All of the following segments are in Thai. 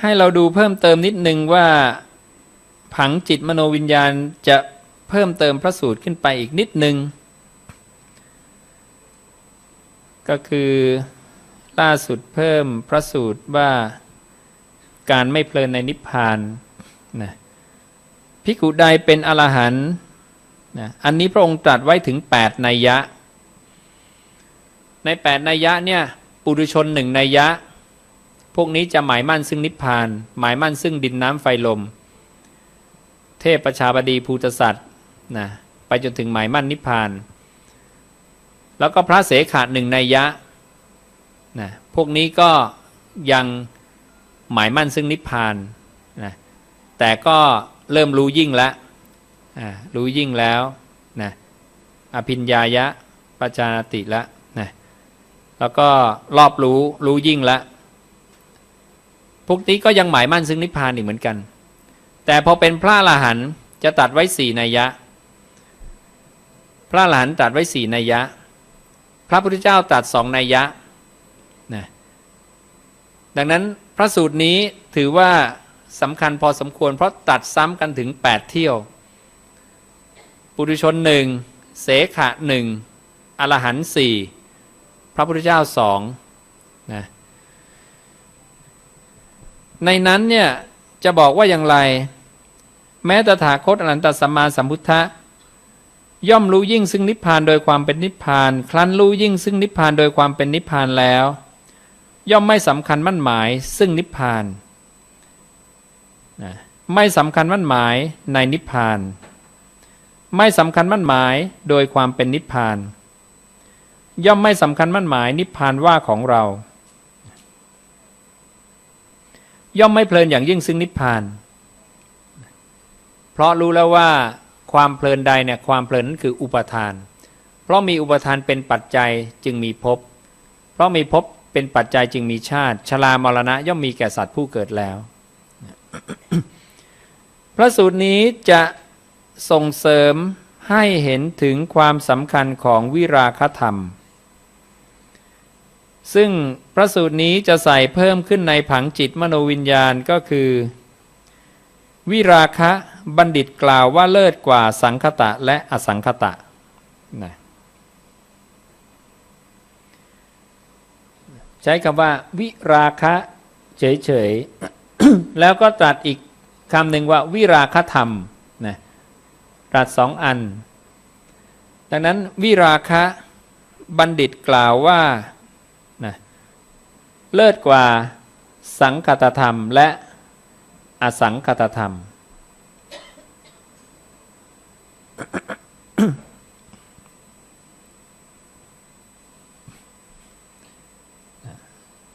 ให้เราดูเพิ่มเติมนิดนึงว่าผังจิตมโนวิญญาณจะเพิ่มเติมพระสูตรขึ้นไปอีกนิดนึง ก็คือล่าสุดเพิ่มพระสูตรว่าการไม่เพลินในนิพพานนะพิกุใดเป็นอรหันต์นะอันนี้พระองค์ตรัสไว้ถึง 8 นัยยะ ใน 8 นัยยะเนี่ย ปุถุชนหนึ่งนัยยะ พวกนี้จะหมายมั่นซึ่งนิพพาน หมายมั่นซึ่งดินน้ำไฟลม เทพประชาบดีภูตสัตว์นะไปจนถึงหมายมั่นนิพพาน แล้วก็พระเสขาหนึ่งในยะนะพวกนี้ก็ยังหมายมั่นซึ่งนิพพานนะแต่ก็เริ่มรู้ยิ่งแล้วอ่ารู้ยิ่งแล้วนะอภิญญายะปัจจานติแล้วนะแล้วก็รอบรู้รู้ยิ่งแล้ว พวกนี้ก็ยังหมายมั่นซึ่งนิพพานอีกเหมือนกัน แต่พอเป็นพระอรหันต์จะตัดไว้สี่นัยยะ พระอรหันต์ตัดไว้สี่นัยยะ พระพุทธเจ้าตัดสองนัยยะนะดังนั้นพระสูตรนี้ถือว่าสำคัญพอสมควร เพราะตัดซ้ำกันถึง 8 เที่ยว ปุถุชนหนึ่งเสขะหนึ่งอรหันต์สี่พระพุทธเจ้าสองนะ ในนั้นเนี่ยจะบอกว่าอย่างไร แม้ตถาคตอนันตสัมมาสัมพุทธะย่อมรู้ยิ่งซึ่งนิพพานโดยความเป็นนิพพาน ครั้นรู้ยิ่งซึ่งนิพพานโดยความเป็นนิพพานแล้ว ย่อมไม่สำคัญมั่นหมายซึ่งนิพพานนะไม่สำคัญมั่นหมายในนิพพาน ไม่สำคัญมั่นหมายโดยความเป็นนิพพาน ย่อมไม่สำคัญมั่นหมายนิพพานว่าของเรา ย่อมไม่เพลินอย่างยิ่งซึ่งนิพพาน เพราะรู้แล้วว่าความเพลินใดเนี่ยความเพลินนั้นคืออุปทาน เพราะมีอุปทานเป็นปัจจัยจึงมีภพ เพราะมีภพเป็นปัจจัยจึงมีชาติ ชรามรณะย่อมมีแก่สัตว์ผู้เกิดแล้ว พระสูตรนี้จะส่งเสริมให้เห็นถึงความสำคัญของวิราคธรรม ซึ่งพระสูตรนี้จะใส่เพิ่มขึ้นในผังจิตมโนวิญญาณก็คือ วิราคะบัณฑิตกล่าวว่าเลิศกว่าสังคตะและอสังคตะนะใช้คำว่าวิราคะเฉยๆ แล้วก็ตรัสอีกคำหนึ่งว่าวิราคธรรมนะตรัสสองอัน ดังนั้นวิราคะบัณฑิตกล่าวว่า เลิศกว่าสังคตธรรมและอสังคตธรรม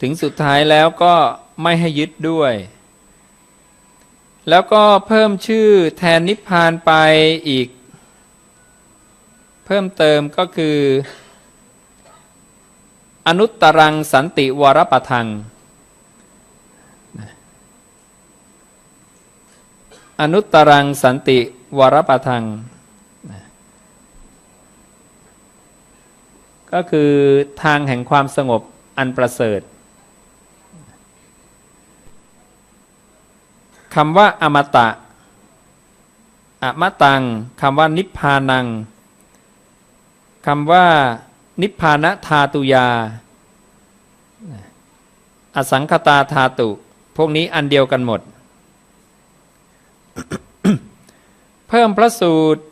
ถึงสุดท้ายแล้วก็ไม่ให้ยึดด้วย แล้วก็เพิ่มชื่อแทนนิพพานไปอีก เพิ่มเติมก็คือ อนุตตรังสันติวรปทัง อนุตตรังสันติวรปทัง ก็คือทางแห่งความสงบอันประเสริฐคำว่าอมตะ อมตังคำว่านิพพานังคำว่า นิพพานธาตุยา อสังคตาธาตุ พวกนี้อันเดียวกันหมด เพิ่มพระสูตร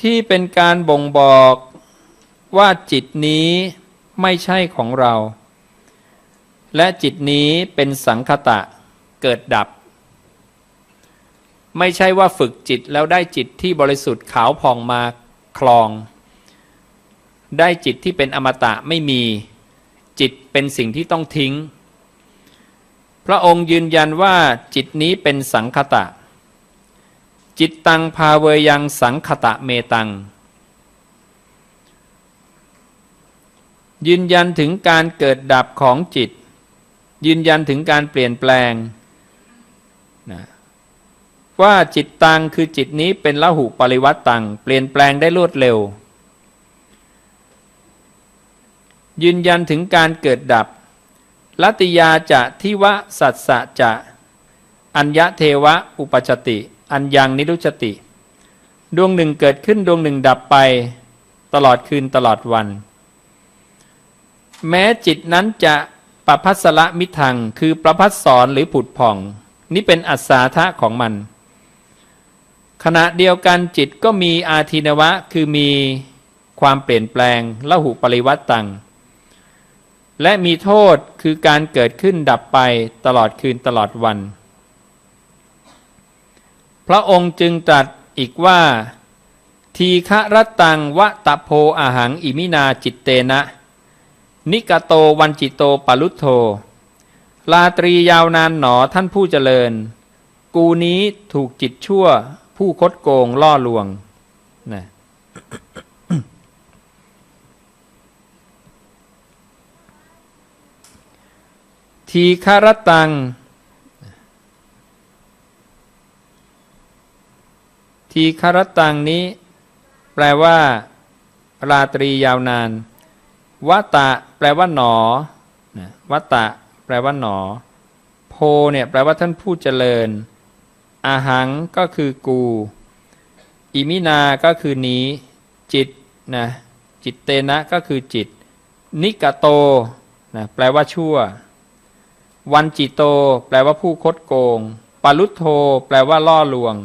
ที่เป็นการบ่งบอกว่าจิตนี้ไม่ใช่ของเรา และจิตนี้เป็นสังคตะเกิดดับ ไม่ใช่ว่าฝึกจิตแล้วได้จิตที่บริสุทธิ์ขาวผ่องมาคลอง ได้จิตที่เป็นอมตะไม่มี จิตเป็นสิ่งที่ต้องทิ้ง พระองค์ยืนยันว่าจิตนี้เป็นสังคตะ จิตตังพาเวยังสังคตะเมตัง ยืนยันถึงการเกิดดับของจิต ยืนยันถึงการเปลี่ยนแปลงนะว่าจิตตังคือจิตนี้เป็นละหุปริวัตตัง เปลี่ยนแปลงได้รวดเร็ว ยืนยันถึงการเกิดดับ ลัติยาจะทิวะสัสสะจะ อัญญเทวะอุปจติ อัญญังนิรุจติ ดวงหนึ่งเกิดขึ้นดวงหนึ่งดับไป ตลอดคืนตลอดวัน แม้จิตนั้นจะประพัสละมิทัง คือประพัสสอนหรือผุดผ่อง นี่เป็นอัศาธะของมัน ขณะเดียวกันจิตก็มีอาทินวะ คือมีความเปลี่ยนแปลงละหุปริวัตตัง และมีโทษคือการเกิดขึ้นดับไปตลอดคืนตลอดวัน พระองค์จึงตรัสอีกว่า ทีฆะรตังวะตะโพอาหังอิมินาจิตเตนะ นิกโตวันจิโตปลุตโธลาตรียาวนานหนอท่านผู้เจริญ กูนี้ถูกจิตชั่วผู้คดโกงล่อลวงนะ ทีฆารตัง ทีฆารตังนี้ แปลว่า ราตรียาวนานวัตะแปลว่าหนอนะวัตะแปลว่าหนอ โพเนี่ยแปลว่าท่านผู้เจริญ อาหังก็คือกู อิมินา ก็คือนี้ จิตนะจิตเตนะก็คือจิต นิกโตนะแปลว่าชั่ว วันจิโต แปลว่าผู้คดโกงปารุตโธแปลว่าล่อลวง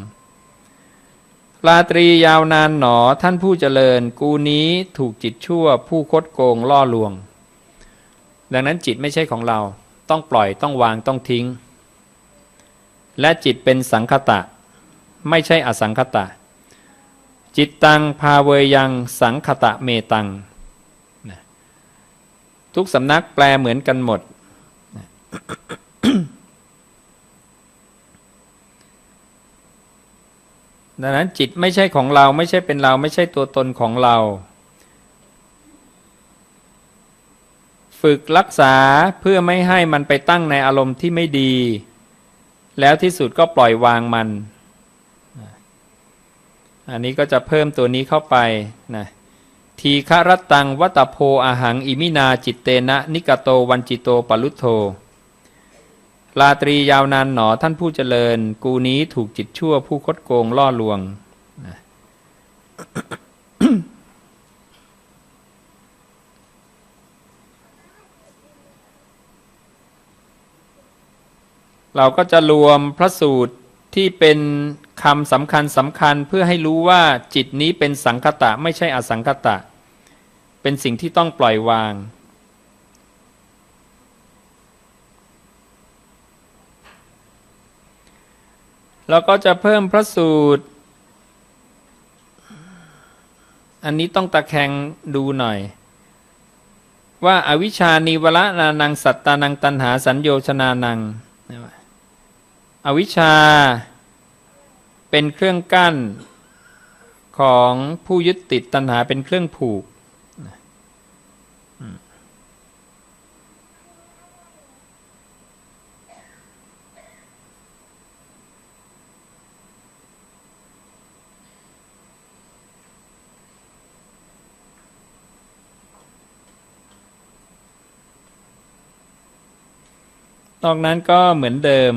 ราตรียาวนานหนอท่านผู้เจริญ กูนี้ถูกจิตชั่ว ผู้คดโกงล่อลวง ดังนั้นจิตไม่ใช่ของเรา ต้องปล่อยต้องวางต้องทิ้ง และจิตเป็นสังคตะ ไม่ใช่อสังคตะ จิตตังพาเวยังสังคตะเมตัง ทุกสำนักแปลเหมือนกันหมด ดังนั้นจิตไม่ใช่ของเราไม่ใช่เป็นเราไม่ใช่ตัวตนของเรา ฝึกรักษาเพื่อไม่ให้มันไปตั้งในอารมณ์ที่ไม่ดี แล้วที่สุดก็ปล่อยวางมัน อันนี้ก็จะเพิ่มตัวนี้เข้าไปนะทีฆรตังวัตโพอาหัง อิมินาจิตเตนะ นิกโตวันจิโตปลุตโธ ลาตรียาวนานหนอท่านผู้เจริญ กูนี้ถูกจิตชั่วผู้คดโกงล่อลวงนะเราก็จะรวมพระสูตรที่เป็นคำสำคัญสำคัญเพื่อให้รู้ว่าจิตนี้เป็นสังคตะไม่ใช่อสังคตะ เป็นสิ่งที่ต้องปล่อยวาง เราก็จะเพิ่มพระสูตร อันนี้ต้องตะแคงดูหน่อย ว่าอาวิชานิวละนานังสัตตานังตันหาสัญโยชนานัง อวิชชาเป็นเครื่องกั้นของผู้ยึดติดตัณหาเป็นเครื่องผูก นอกนั้นก็เหมือนเดิม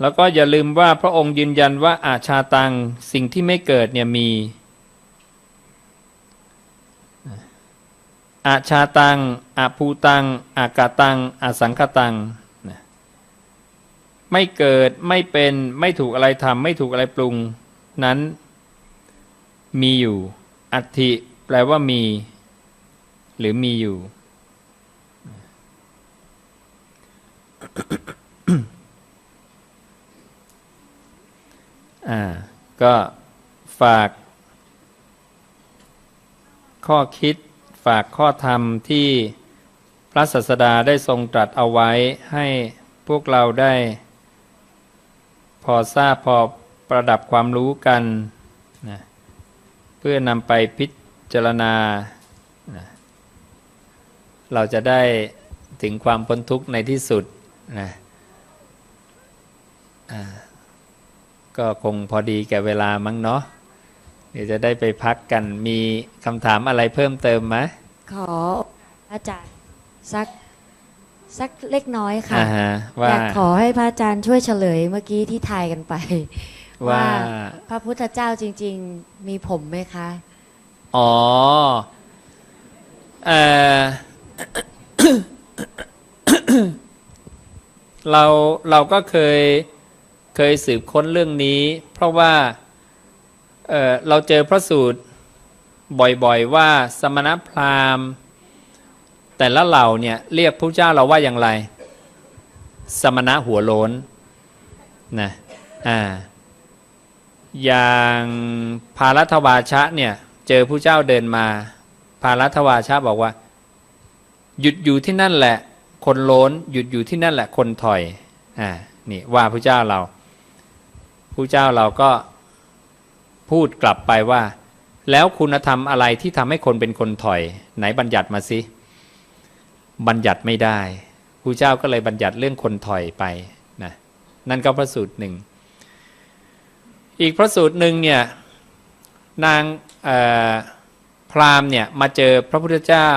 แล้วก็อย่าลืมว่าพระองค์ยืนยันว่าอาชาตังสิ่งที่ไม่เกิดเนี่ยมีอาชาตังอาภูตัง อากาตังอาสังคตัง ไม่เกิด ไม่เป็น ไม่ถูกอะไรทำไม่ถูกอะไรปรุง นั้นมีอยู่ อัติแปลว่ามี หรือมีอยู่ อ่า ก็ฝากข้อคิดฝากข้อธรรมที่พระศาสดาได้ทรงตรัสเอาไว้ให้พวกเราได้ พอทราบพอประดับความรู้กันนะเพื่อนำไปพิจารณานะเราจะได้ถึงความพ้นทุกข์ในที่สุด นะอ่าก็คงพอดีแก่เวลามั้งเนาะเดี๋ยวจะได้ไปพักกันมีคำถามอะไรเพิ่มเติมไหมขออาจารย์สักสักเล็กน้อยค่ะอ่าฮะว่าอยากขอให้พระอาจารย์ช่วยเฉลยเมื่อกี้ที่ทายกันไป ว่าว่าพระพุทธเจ้าจริง ๆ มีผมไหมคะ อ๋อเออ เราเราก็เคยเคยสืบค้นเรื่องนี้ เพราะว่าเเราเจอพระสูตรบ่อยๆว่าสมณพราหมณ์ แต่ละเหล่าเนี่ยเรียกพระเจ้าเราว่าอย่างไร สมณะหัวโล้นนะอ่าอย่างภารัตวาชะเนี่ยเจอผู้เจ้าเดินมาภารัตวาชะบอกว่า หยุดอยู่ที่นั่นแหละ คนโล้นหยุดอยู่ที่นั่นแหละคนถอยอ่านี่ว่าผู้เจ้าเราผู้เจ้าเราก็พูดกลับไปว่า แล้วคุณธรรมอะไรที่ทำให้คนเป็นคนถอย ไหนบัญญัติมาสิบัญญัติไม่ได้ผู้เจ้าก็เลยบัญญัติเรื่องคนถอยไปนะนั่นก็พระสูตรหนึ่งอีกพระสูตรหนึ่งเนี่ยนางพราหมณ์เนี่ยมาเจอพระพุทธเจ้า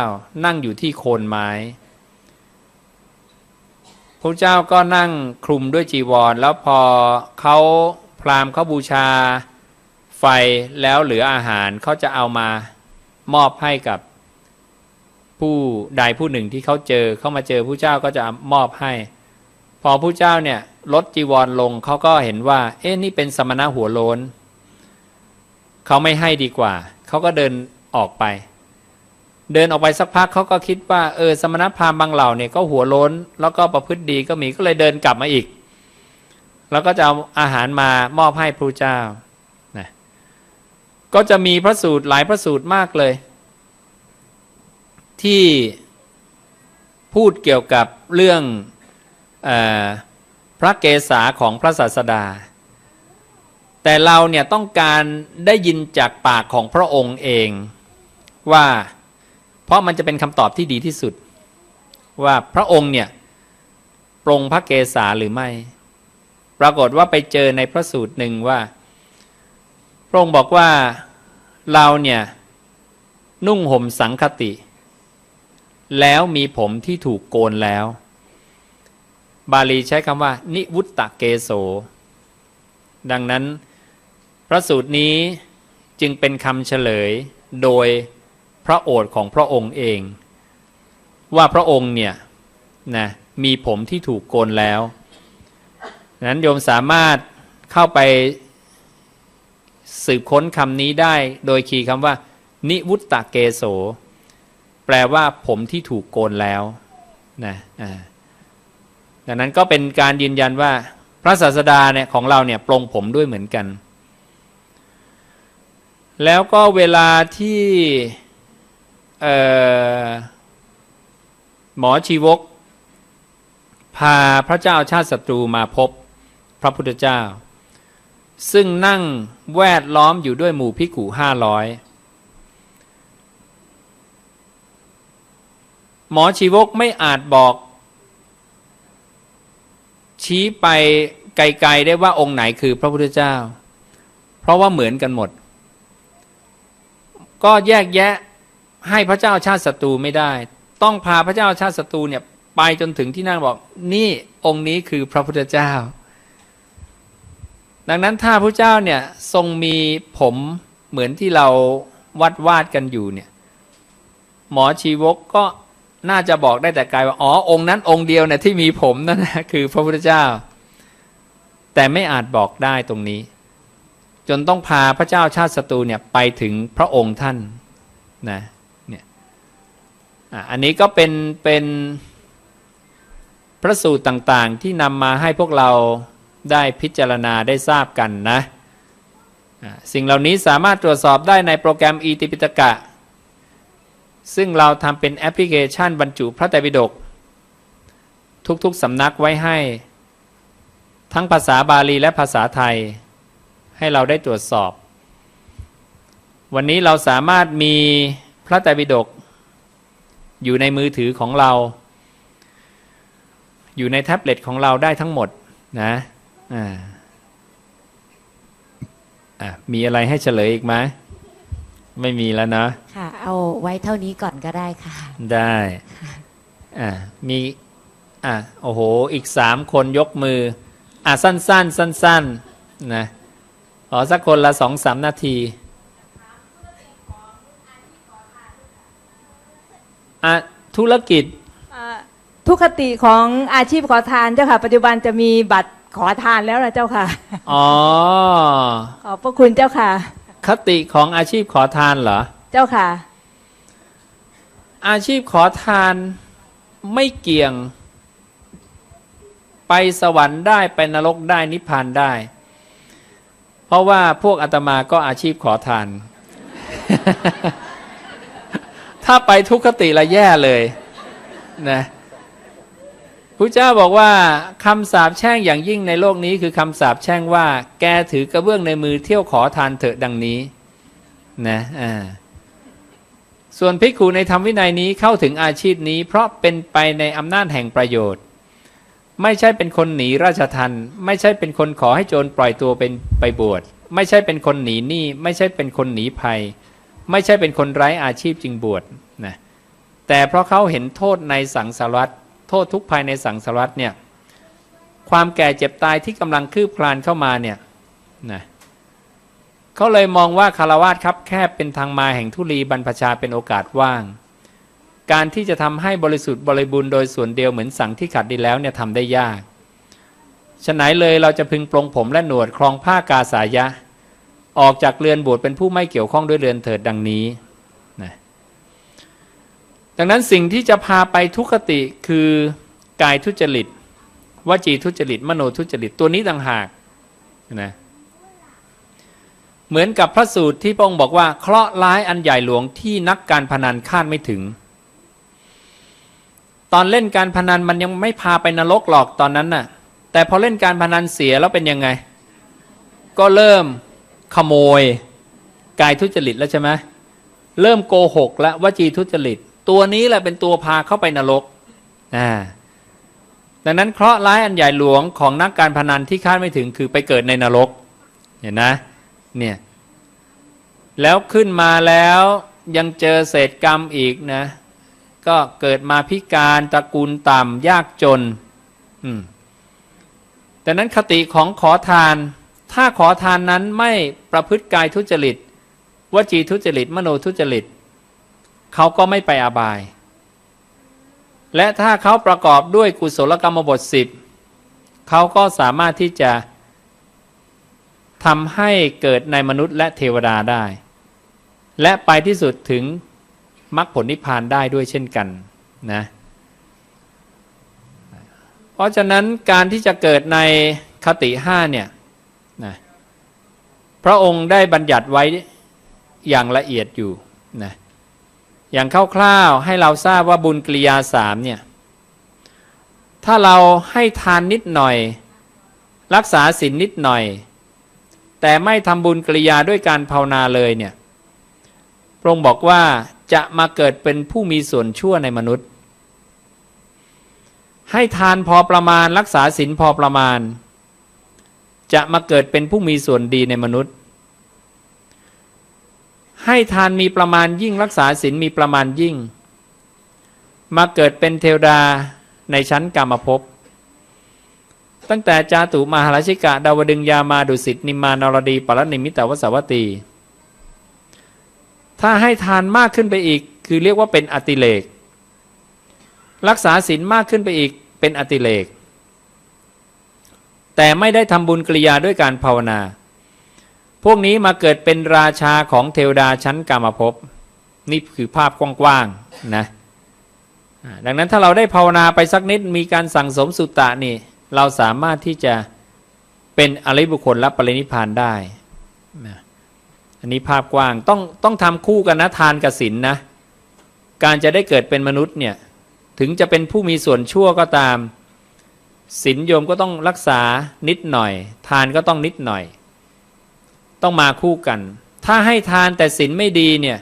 นั่งอยู่ที่โคนไม้ พระเจ้าก็นั่งคลุมด้วยจีวร แล้วพอเขาพราหมณ์เขาบูชาไฟแล้วเหลืออาหารเขาจะเอามามอบให้กับผู้ใดผู้หนึ่งที่เขาเจอเขามาเจอผู้เจ้าก็จะมอบให้ พอผู้เจ้าเนี่ยลดจีวรลงเขาก็เห็นว่า เอ๊ะนี่เป็นสมณะหัวโลนเขาไม่ให้ดีกว่า เขาก็เดินออกไป เดินออกไปสักพักเขาก็คิดว่าเออสมณพราหมณ์บางเหล่าเนี่ยก็หัวโล้น แล้วก็ประพฤติดีก็มีก็เลยเดินกลับมาอีก แล้วก็จะเอาอาหารมามอบให้พระเจ้านะก็จะมีพระสูตรหลายพระสูตรมากเลย ที่พูดเกี่ยวกับเรื่องออพระเกศาของพระศาสดา แต่เราเนี่ยต้องการได้ยินจากปากของพระองค์เองว่า เพราะมันจะเป็นคำตอบที่ดีที่สุด ว่าพระองค์เนี่ยปรงพระเกศาหรือไม่ ปรากฏว่าไปเจอในพระสูตรหนึ่งว่า พระองค์บอกว่าเราเนี่ยนุ่งห่มสังคติ แล้วมีผมที่ถูกโกนแล้ว บาลีใช้คำว่า นิวุตตะเกโส ดังนั้น พระสูตรนี้จึงเป็นคำเฉลยโดย ระโอษฐ์ของพระองค์เอง ว่าพระองค์เนี่ยนะมีผมที่ถูกโกนแล้วนั้นโยมสามารถเข้าไปสืบค้นคำนี้ได้โดยคีย์คำว่า นิวุตตะเกโส แปลว่าผมที่ถูกโกนแล้วนะดังนั้นก็เป็นการยืนยันว่าพระศาสดาเนี่ยของเราเนี่ยปลงผมด้วยเหมือนกัน แล้วก็เวลาที่ หมอชีวก พาพระเจ้าชาติศัตรูมาพบพระพุทธเจ้า ซึ่งนั่งแวดล้อมอยู่ด้วยหมู่พิกุห้าร้อยหมอชีวกไม่อาจบอก ชี้ไปไกลๆได้ว่าองค์ไหนคือพระพุทธเจ้า เพราะว่าเหมือนกันหมด ก็แยกแยะ ให้พระเจ้าชาติศัตรูไม่ได้ ต้องพาพระเจ้าชาติศัตรูเนี่ยไปจนถึงที่นั่นบอก นี่องค์นี้คือพระพุทธเจ้า ดังนั้นถ้าพระเจ้าเนี่ยทรงมีผมเหมือนที่เราวัดวาดกันอยู่เนี่ยหมอชีวกก็น่าจะบอกได้แต่ไกลว่าอ๋อองค์นั้นองค์เดียวเนี่ยที่มีผมนั่นนะคือพระพุทธเจ้า แต่ไม่อาจบอกได้ตรงนี้ จนต้องพาพระเจ้าชาติศัตรูเนี่ยไปถึงพระองค์ท่านนะ อันนี้ก็เป็นเป็นพระสูตรต่างๆ ที่นำมาให้พวกเราได้พิจารณาได้ทราบกันนะอะสิ่งเหล่านี้สามารถตรวจสอบได้ในโปรแกรมอีติปิตกะ ซึ่งเราทำเป็นแอปพลิเคชันบรรจุพระไตรปิฎกทุกๆสำนักไว้ให้ ทั้งภาษาบาลีและภาษาไทย ให้เราได้ตรวจสอบ วันนี้เราสามารถมีพระไตรปิฎก อยู่ในมือถือของเรา อยู่ในแท็บเล็ตของเราได้ทั้งหมดนะอ่าอะมีอะไรให้เฉลยอีกไหมไม่มีแล้วนะค่ะ เอาไว้เท่านี้ก่อนก็ได้ค่ะ ได้อ่ามีอะโอ้โห อีกสามคนยกมือ อะ สั้นๆ สั้นๆนะขอสักคนละสองสามนาที อะธุรกิจอ่าทุกขติของอาชีพขอทานเจ้าค่ะ ปัจจุบันจะมีบัตรขอทานแล้วนะเจ้าค่ะ อ๋อ ขอบพระคุณเจ้าค่ะ คติของอาชีพขอทานเหรอ เจ้าค่ะ อาชีพขอทานไม่เกี่ยง ไปสวรรค์ได้ไปนรกได้นิพพานได้ เพราะว่าพวกอาตมาก็อาชีพขอทาน ถ้าไปทุกขติละแย่เลยนะพระเจ้าบอกว่าคำสาปแช่งอย่างยิ่งในโลกนี้คือคำสาปแช่งว่า แกถือกระเบื้องในมือเที่ยวขอทานเถอะดังนี้นะอ่าส่วนภิกขุในธรรมวินัยนี้เข้าถึงอาชีพนี้ เพราะเป็นไปในอำนาจแห่งประโยชน์ ไม่ใช่เป็นคนหนีราชทันไม่ใช่เป็นคนขอให้โจรปล่อยตัวเป็นไปบวชไม่ใช่เป็นคนหนีหนี้ไม่ใช่เป็นคนหนีภัย ไม่ใช่เป็นคนไร้อาชีพจึงบวชนะแต่เพราะเขาเห็นโทษในสังสารวัฏโทษทุกภายในสังสารวัฏเนี่ยความแก่เจ็บตายที่กำลังคืบคลานเข้ามาเนี่ยนะเขาเลยมองว่าคารวาสครับแคบเป็นทางมาแห่งทุลีบรรพชาเป็นโอกาสว่าง การที่จะทำให้บริสุทธิ์บริบูรณ์โดยส่วนเดียวเหมือนสังที่ขัดดีแล้วเนี่ยทำได้ยากฉะไหนเลยเราจะพึงปลงผมและหนวดครองผ้ากาสายะ ออกจากเรือนบวชเป็นผู้ไม่เกี่ยวข้องด้วยเรือนเถิดดังนี้นะดังนั้นสิ่งที่จะพาไปทุกขติคือกายทุจริตวจีทุจริต มโนทุจริตตัวนี้ต่างหากนะเหมือนกับพระสูตรที่พระองค์บอกว่า เคราะห์ร้ายอันใหญ่หลวงที่นักการพนันคาดไม่ถึง ตอนเล่นการพนันมันยังไม่พาไปนรกหรอกตอนนั้นน่ะ แต่พอเล่นการพนันเสียแล้วเป็นยังไง ก็เริ่ม ขโมย กายทุจริตแล้วใช่ไหมเริ่มโกหกและวจีทุจริต ตัวนี้แหละเป็นตัวพาเข้าไปนรกอ่าดังนั้นเคราะห์ร้ายอันใหญ่หลวงของนักการพนันที่คาดไม่ถึงคือไปเกิดในนรกเห็นนะเนี่ยแล้วขึ้นมาแล้วยังเจอเศษกรรมอีกนะ ก็เกิดมาพิการตระกูลต่ำยากจน อืมแต่นั้นคติของขอทาน ถ้าขอทานนั้นไม่ประพฤติกายทุจริตวจีทุจริต มโนทุจริต เขาก็ไม่ไปอาบาย และถ้าเขาประกอบด้วยกุศลกรรมบทสิบเขาก็สามารถที่จะทำให้เกิดในมนุษย์และเทวดาได้ และไปที่สุดถึงมรรคผลนิพพานได้ด้วยเช่นกันนะเพราะฉะนั้นการที่จะเกิดในคติห้าเนี่ย พระองค์ได้บัญญัติไว้อย่างละเอียดอยู่นะอย่างคร่าวๆให้เราทราบว่าบุญกิริยาสามเนี่ยถ้าเราให้ทานนิดหน่อย รักษาศีลนนิดหน่อย แต่ไม่ทำบุญกิริยาด้วยการภาวนาเลยเนี่ยพระองค์บอกว่าจะมาเกิดเป็นผู้มีส่วนชั่วในมนุษย์ ให้ทานพอประมาณรักษาศีลพอประมาณ จะมาเกิดเป็นผู้มีส่วนดีในมนุษย์ ให้ทานมีประมาณยิ่งรักษาศีลมีประมาณยิ่ง มาเกิดเป็นเทวดาในชั้นกรรมภพตั้งแต่จาตุมหาราชิกะดาวดึงยามาดุสิตนิมานรดีปรนิมิตาวสวัตตี ถ้าให้ทานมากขึ้นไปอีก คือเรียกว่าเป็นอติเลก รักษาศีลมากขึ้นไปอีกเป็นอติเลก แต่ไม่ได้ทำบุญกริยาด้วยการภาวนา พวกนี้มาเกิดเป็นราชาของเทวดาชั้นกามภพนี่คือภาพกว้างๆนะดังนั้นถ้าเราได้ภาวนาไปสักนิดมีการสั่งสมสุตตะนี่ เราสามารถที่จะเป็นอริบุคคลรับปรินิพพานได้นะอันนี้ภาพกว้างต้องต้องทำคู่กันนะทานกับศีลนนะ การจะได้เกิดเป็นมนุษย์เนี่ย ถึงจะเป็นผู้มีส่วนชั่วก็ตาม ศีลโยมก็ต้องรักษานิดหน่อย ทานก็ต้องนิดหน่อย ต้องมาคู่กัน ถ้าให้ทานแต่ศีลไม่ดีเนี่ย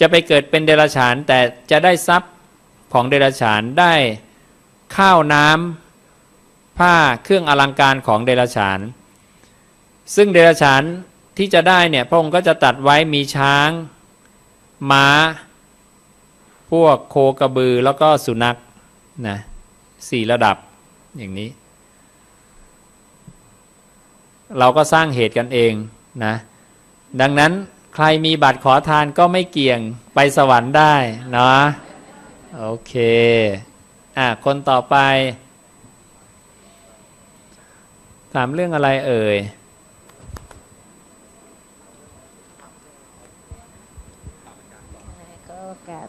จะไปเกิดเป็นเดรัจฉานแต่จะได้ทรัพย์ของเดรัจฉานได้ข้าวน้ำผ้าเครื่องอลังการของเดรัจฉาน ซึ่งเดรัจฉานที่จะได้เนี่ยพระองค์ก็จะตัดไว้มีช้าง ม้า พวกโคกระบือแล้วก็สุนัขนะสี่ระดับ อย่างนี้ เราก็สร้างเหตุกันเองนะ ดังนั้นใครมีบัตรขอทานก็ไม่เกี่ยงไปสวรรค์ได้เนาะโอเค อะ คนต่อไป ถามเรื่องอะไรเอ่ย ก็โอกาส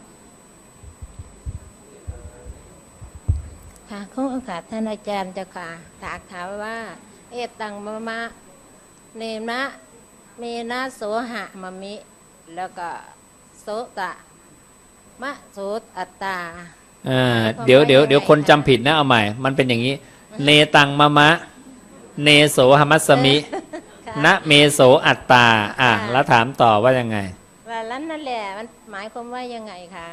ค่ะ ขอโอกาสท่านอาจารย์เจ้าค่ะถากถามว่า เอตังมะมะ เนนะเมนะโสหะมะมิ แล้วก็โสตะ มะโสอัตตาอ่าความเดี๋ยวเดี๋ยวว่ายังไงเดี๋ยวคนคะจำผิดนะเอาใหม่ มันเป็นอย่างนี้ เนตังมะมะ เนโสหมัสสมิค่ะนะเมโสอัตตาอะค่ะ แล้วถามต่อว่ายังไงว่าแล้วนั่นแหละ มันหมายความว่ายังไงคะ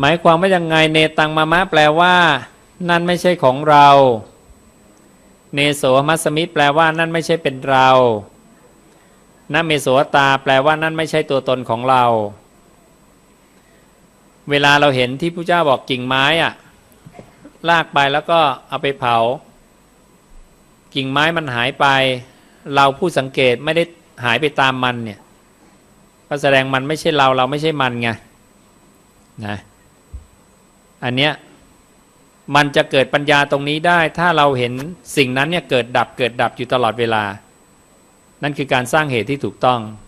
หมายความว่ายังไง เนตังมะมะแปลว่า นั่นไม่ใช่ของเรา เนโสมัสสมิแปลว่านั่นไม่ใช่เป็นเรานเมโสอัตตาแปลว่านั่นไม่ใช่ตัวตนของเรา เวลาเราเห็นที่พระเจ้าบอกกิ่งไม้อะลากไปแล้วก็เอาไปเผา กิ่งไม้มันหายไป เราผู้สังเกตไม่ได้หายไปตามมันเนี่ยก็แสดงมันไม่ใช่เราเราไม่ใช่มันไงนะอันเนี้ย มันจะเกิดปัญญาตรงนี้ได้ ถ้าเราเห็นสิ่งนั้นเนี่ยเกิดดับเกิดดับอยู่ตลอดเวลา นั่นคือการสร้างเหตุที่ถูกต้อง